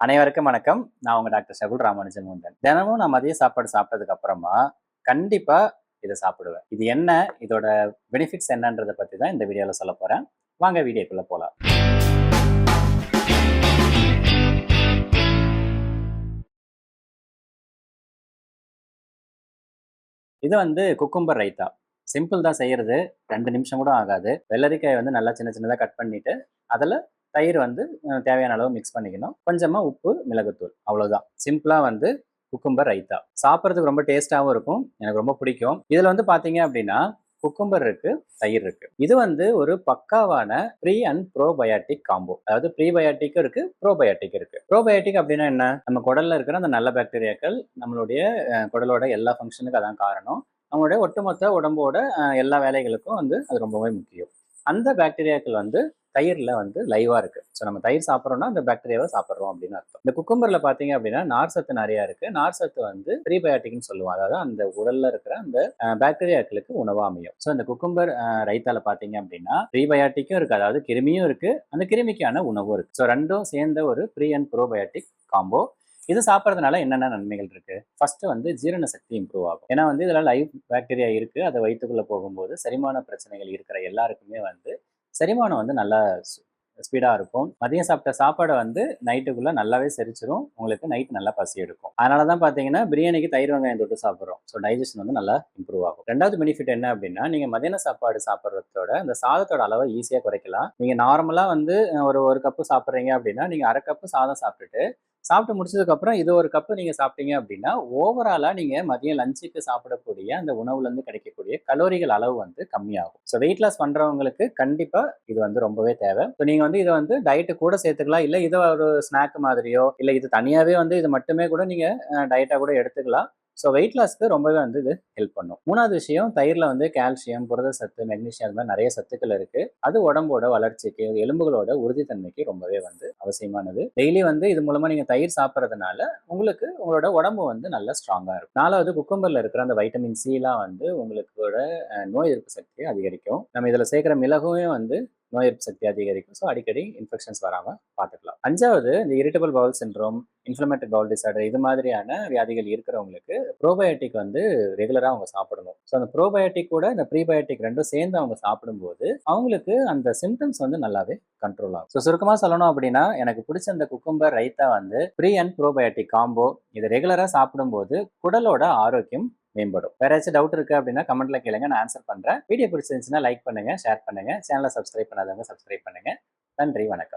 அனைவருக்கும் வணக்கம். நான் உங்க டாக்டர் சகுல் ராமானுஜன் முந்தன் தினமும் நான் மதிய சாப்பாடு சாப்பிட்டதுக்கு அப்புறமா கண்டிப்பா இதை சாப்பிடுவேன். இது என்ன? இதோட பெனிஃபிட்ஸ் என்னன்றதை பத்தி தான் இந்த வீடியோல சொல்ல போறேன். வாங்க வீடியோக்குள்ள போலாம். இது வந்து குக்கும்பர் ரைத்தா சிம்பிள் தான் செய்யறது ரெண்டு நிமிஷம் கூட ஆகாது. வெள்ளரிக்காய் வந்து நல்லா சின்ன சின்னதாக கட் பண்ணிட்டு அதில் தயிர் வந்து தேவையான அளவு மிக்ஸ் பண்ணிக்கணும். கொஞ்சமாக உப்பு மிளகுத்தூள். அவ்வளோதான் சிம்பிளாக வந்து குக்கும்பர் ரைத்தா. சாப்பிட்றதுக்கு ரொம்ப டேஸ்ட்டாகவும் இருக்கும். எனக்கு ரொம்ப பிடிக்கும். இதில் வந்து பார்த்தீங்க அப்படின்னா குக்கும்பர் இருக்கு தயிர் இருக்கு. இது வந்து ஒரு பக்காவான ப்ரீ அண்ட் ப்ரோபயாட்டிக் காம்போ அதாவது ப்ரீபயாட்டிக்கும் இருக்கு ப்ரோபயாட்டிக் இருக்கு. ப்ரோபயாட்டிக் அப்படின்னா என்ன? நம்ம குடல்ல இருக்கிற அந்த நல்ல பாக்டீரியாக்கள் நம்மளுடைய குடலோட எல்லா ஃபங்க்ஷனுக்கு அதான் காரணம். நம்மளுடைய ஒட்டுமொத்த உடம்போட எல்லா வேலைகளுக்கும் வந்து அது ரொம்பவே முக்கியம். அந்த பாக்டீரியாக்கள் வந்து தயிரில் வந்து லைவாக இருக்குது ஸோ நம்ம தயிர் சாப்பிட்றோம்னா அந்த பாக்டீரியாவை சாப்பிட்றோம் அப்படின்னு அர்த்தம். இந்த குக்கும்பரில் பார்த்தீங்க அப்படின்னா நார் சத்து நிறையா இருக்குது நார் சத்து வந்து ப்ரீபயாட்டிக்னு சொல்லுவோம். அதாவது அந்த உடலில் இருக்கிற அந்த பாக்டீரியாக்களுக்கு உணவாக அமையும். ஸோ இந்த குக்கும்பர் ரைத்தால பார்த்தீங்க அப்படின்னா ப்ரீபயாட்டிக்கும் இருக்குது அதாவது கிருமியும் இருக்குது அந்த கிருமிக்கான உணவும் இருக்குது ஸோ ரெண்டும் சேர்ந்த ஒரு ப்ரீ அண்ட் ப்ரோபயாட்டிக் காம்போ இது சாப்பிட்றதுனால என்னென்ன நன்மைகள் இருக்குது ஃபஸ்ட்டு வந்து ஜீரண சக்தி இம்ப்ரூவ் ஆகும். ஏன்னா வந்து இதில் லைவ் பாக்டீரியா இருக்குது அதை வயிற்றுக்குள்ளே போகும்போது செரிமான பிரச்சனைகள் இருக்கிற எல்லாருக்குமே வந்து செரிமானம் வந்து நல்லா ஸ்பீடாக இருக்கும். மதியம் சாப்பிட்ட சாப்பாடை வந்து நைட்டுக்குள்ளே நல்லாவே செரிச்சிரும். உங்களுக்கு நைட் நல்லா பசி எடுக்கும். அதனால தான் பார்த்தீங்கன்னா பிரியாணிக்கு தயிர் வெங்காயம் தொட்டு சாப்பிட்றோம். ஸோ டைஜஷன் வந்து நல்லா இம்ப்ரூவ் ஆகும். ரெண்டாவது பெனிஃபிட் என்ன அப்படின்னா நீங்கள் மதியான சாப்பாடு சாப்பிட்றதோட அந்த சாதத்தோட அளவை ஈஸியாக குறைக்கலாம். நீங்கள் நார்மலாக வந்து ஒரு ஒரு கப்பு சாப்பிட்றீங்க அப்படின்னா நீங்கள் அரை கப்பு சாதம் சாப்பிட்டுட்டு சாப்பிட்டு முடிச்சதுக்கப்புறம் இது ஒரு கப்பு நீங்கள் சாப்பிட்டீங்க அப்படின்னா ஓவராலாக நீங்கள் மதியம் லஞ்சுக்கு சாப்பிடக்கூடிய அந்த உணவுலேருந்து கிடைக்கக்கூடிய கலோரிகள் அளவு வந்து கம்மியாகும். ஸோ வெயிட் லாஸ் பண்ணுறவங்களுக்கு கண்டிப்பாக இது வந்து ரொம்பவே தேவை. ஸோ நீங்கள் வந்து இதை வந்து டயட்டு கூட சேர்த்துக்கலாம். இல்லை இதை ஒரு ஸ்நாக் மாதிரியோ இல்லை இது தனியாகவே வந்து இது மட்டுமே கூட நீங்கள் டயட்டாக கூட எடுத்துக்கலாம். ஸோ வெயிட் லாஸ்க்கு ரொம்பவே வந்து இது ஹெல்ப் பண்ணும். மூணாவது விஷயம் தயிரில் வந்து கால்சியம் புரத சத்து மெக்னீஷியம் அது மாதிரி நிறைய சத்துக்கள் இருக்கு. அது உடம்போட வளர்ச்சிக்கு எலும்புகளோட உறுதித்தன்மைக்கு ரொம்பவே வந்து அவசியமானது. டெய்லி வந்து இது மூலமா நீங்க தயிர் சாப்பிட்றதுனால உங்களுக்கு உங்களோட உடம்பு வந்து நல்லா ஸ்ட்ராங்கா இருக்கும். நாலாவது குக்கும்பர்ல இருக்கிற அந்த வைட்டமின் சிலாம் வந்து உங்களுக்கோட நோய் எதிர்ப்பு சக்தியை அதிகரிக்கும். நம்ம இதுல சேர்க்கிற மிளகும் வந்து நோய் எதிர்ப்பு சக்தி அதிகரிக்கும். ஸோ அடிக்கடி இன்ஃபெக்ஷன்ஸ் வராமல் பார்த்துக்கலாம். அஞ்சாவது இந்த irritable bowel syndrome inflammatory bowel disorder இது மாதிரியான வியாதிகள் இருக்கிறவங்களுக்கு ப்ரோபயோட்டிக் வந்து ரெகுலராக அவங்க சாப்பிடணும். ஸோ அந்த ப்ரோபயோட்டிக் கூட இந்த ப்ரீபயோட்டிக் ரெண்டும் சேர்ந்து அவங்க சாப்பிடும்போது அவங்களுக்கு அந்த சிம்டம்ஸ் வந்து நல்லாவே கண்ட்ரோல் ஆகும். ஸோ சுருக்கமாக சொல்லணும் அப்படின்னா எனக்கு பிடிச்ச அந்த குக்கும்பர் ரைத்தா வந்து ப்ரீ அண்ட் ப்ரோபயோட்டிக் காம்போ இது ரெகுலராக சாப்பிடும்போது குடலோட ஆரோக்கியம் மேம்படும். வேற ஏதாச்சும் டவுட் இருக்கு அப்படின்னா கமெண்ட்ல கேளுங்க. நான் ஆன்சர் பண்றேன். வீடியோ பிடிச்சிருந்துச்சுன்னா லைக் பண்ணுங்க ஷேர் பண்ணுங்க. சேனலை சப்ஸ்கிரைப் பண்ணாதவங்க சப்ஸ்கிரைப் பண்ணுங்க. நன்றி வணக்கம்.